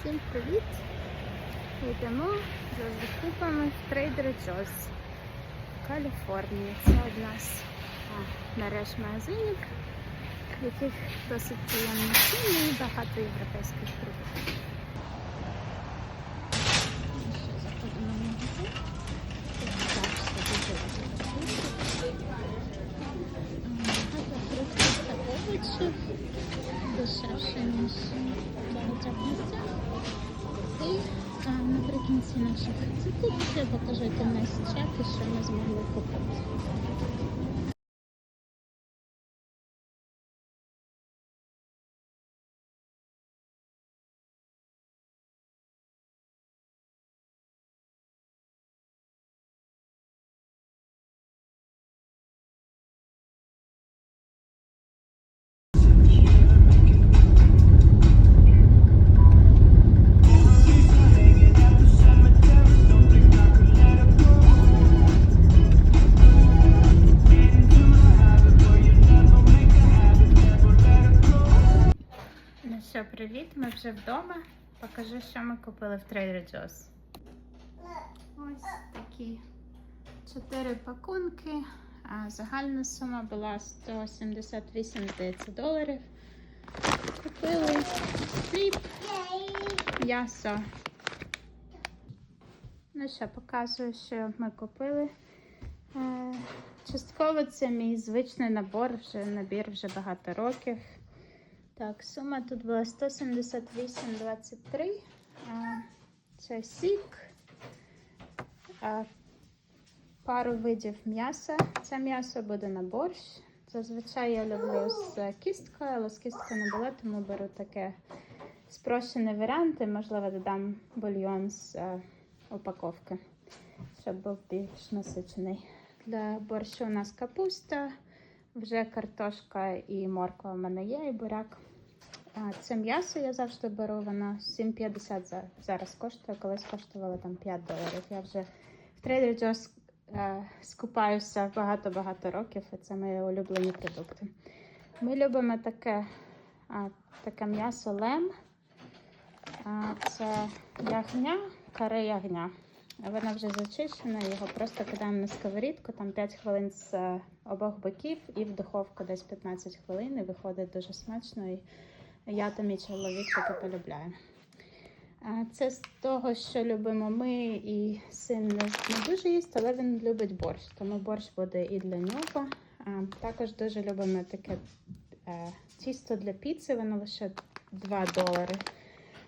Всім привіт! Йдемо за закупами в Trader Joe's в Каліфорнії. Це одна з мереж магазинів, в яких досить приємні ціни і багато європейських продуктів. Ну що, заходимо в магазин. Тут завжди дуже Багато фруктів та овочів, дешевше, ніж в багатьох місцях. І а, наприкінці наших закупок я покажу, які в нас чеки, що ми змогли купити. Ми вже вдома. Покажу, що ми купили в Trader Joe's. Ось такі чотири пакунки. А загальна сума була 178 здається, доларів. Купили хліб, м'ясо. Ну що, показую, що ми купили. Е, Частково це мій звичний набор, вже набір вже багато років. Так, сума тут була 178,23. Це сік. Пару видів м'яса. Це м'ясо буде на борщ. Зазвичай я люблю з кісткою, але з кісткою не було, тому беру таке спрощений варіант і, можливо, додам бульйон з е, упаковки, щоб був більш насичений. Для борщу у нас капуста, вже картошка і морква в мене є, і буряк. Це м'ясо я завжди беру, воно 7,50 за- зараз коштує, колись коштувало там 5 доларів. Я вже в Trader Joe's е, скупаюся багато-багато років, і це мої улюблені продукти. Ми любимо таке, а, таке м'ясо лем. А, це ягня, каре ягня. Воно вже зачищене, його просто кидаємо на сковорідку, там 5 хвилин з е, обох боків і в духовку десь 15 хвилин, і виходить дуже смачно. І я та мій чоловік таке полюбляю. Це з того, що любимо ми, і син не, дуже їсть, але він любить борщ, тому борщ буде і для нього. Також дуже любимо таке е, тісто для піци, воно лише 2 долари.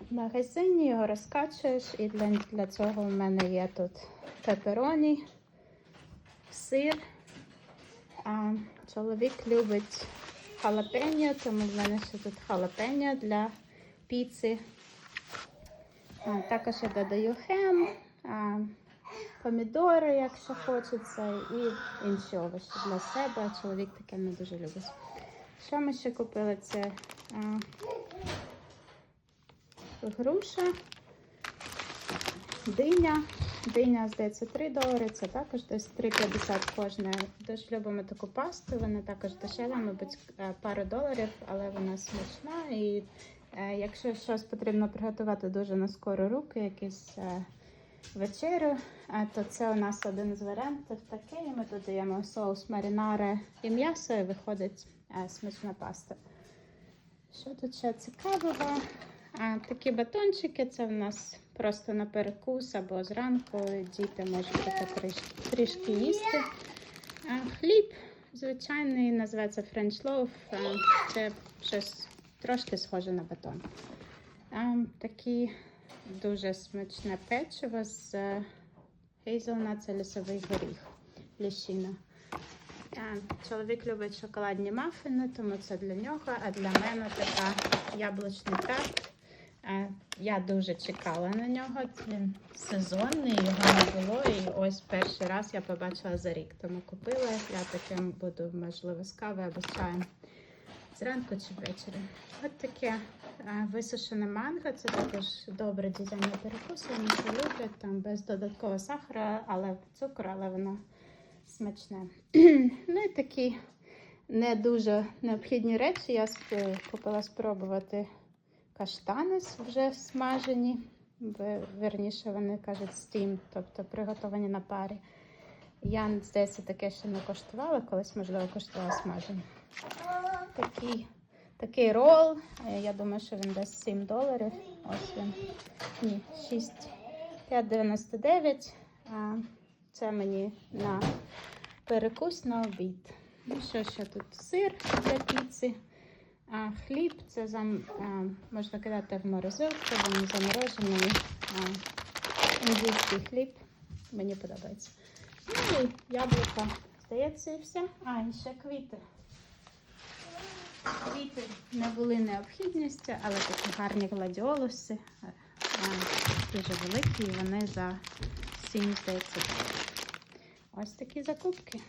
В магазині його розкачуєш, і для, для цього в мене є тут пепероні, сир. А, чоловік любить халапеньо, тому в мене ще тут халапеньо для піци. Також я додаю хем, помідори, якщо хочеться, і інші овочі для себе. Чоловік таке не дуже любить. Що ми ще купили? Це груша, диня. Диня, здається, 3 долари, це також десь 3,50 кожне. Дуже любимо таку пасту, вона також дешева, мабуть, е, пару доларів, але вона смачна. І е, якщо щось потрібно приготувати дуже на скору руки, якісь е, вечерю, е, то це у нас один з варіантів такий. Ми додаємо соус марінаре і м'ясо, і виходить е, смачна паста. Що тут ще цікавого? Такі батончики це в нас просто на перекус або зранку. Діти можуть таке трішки, їсти. А, хліб звичайний, називається. А, це щось трошки схоже на батон. А, такі дуже смачне печиво з е, гейзелнат, це лісовий горіх, ліщина. Чоловік любить шоколадні мафіни, тому це для нього, а для мене така яблучний тарт. Я дуже чекала на нього. Він сезонний, його не було. І ось перший раз я побачила за рік. Тому купила. Я таким буду, можливо, з кави або з чаєм зранку чи ввечері. От таке висушене манго. Це також добре дітям на перекус. Вони це люблять там без додаткового сахара, але цукру, але воно смачне. ну і такі не дуже необхідні речі. Я купила спробувати каштани вже смажені. Верніше вони кажуть стім, тобто приготовані на парі. Я, здається, таке ще не коштувала, колись, можливо, коштувала смажені. Такий, такий рол. е, Я думаю, що він десь 7 доларів. Ось він. Ні, 6. 5,99. А це мені на перекус на обід. Ну що ще тут? Сир для піци. Хліб це зам, можна кидати в морозилку, він заморожений. Індійський хліб. Мені подобається. Ну і яблука. Здається, і все. А, і ще квіти. Квіти не були необхідністю, але такі гарні гладіолуси. Дуже великі, і вони за 7, здається. Ось такі закупки.